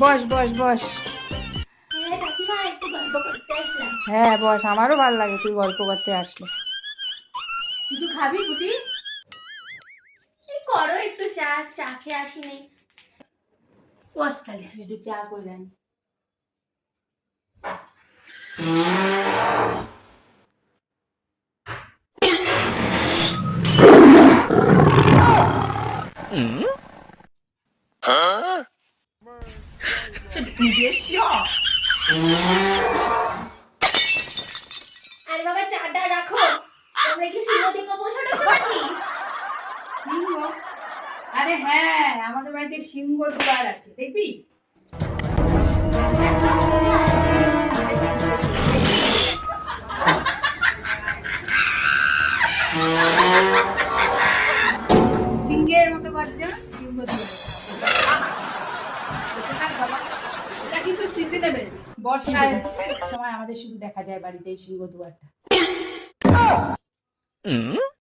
বস বস বস। হ্যাঁ বস, আমারও ভালো লাগে, তুই গল্প করতে আসলে। কিছু খাবি এই করো একটু চা চা খেয়ে আসিনি বস তাহলে একটু চা করলাম আরে বাবা, চাটা রাখো। তোমরা কি সিংহ টিঙ্গ বসে রয়েছো আরে হ্যাঁ আমাদের বাড়িতে সিংহ দুয়ার আছে, দেখবি? সিংহের মতো গর্জন, সিংহ এটা কিন্তু সিজনেবেল বর্ষার সময় আমাদের শুধু দেখা যায় বাড়িতে সিংহ দুয়ারটা।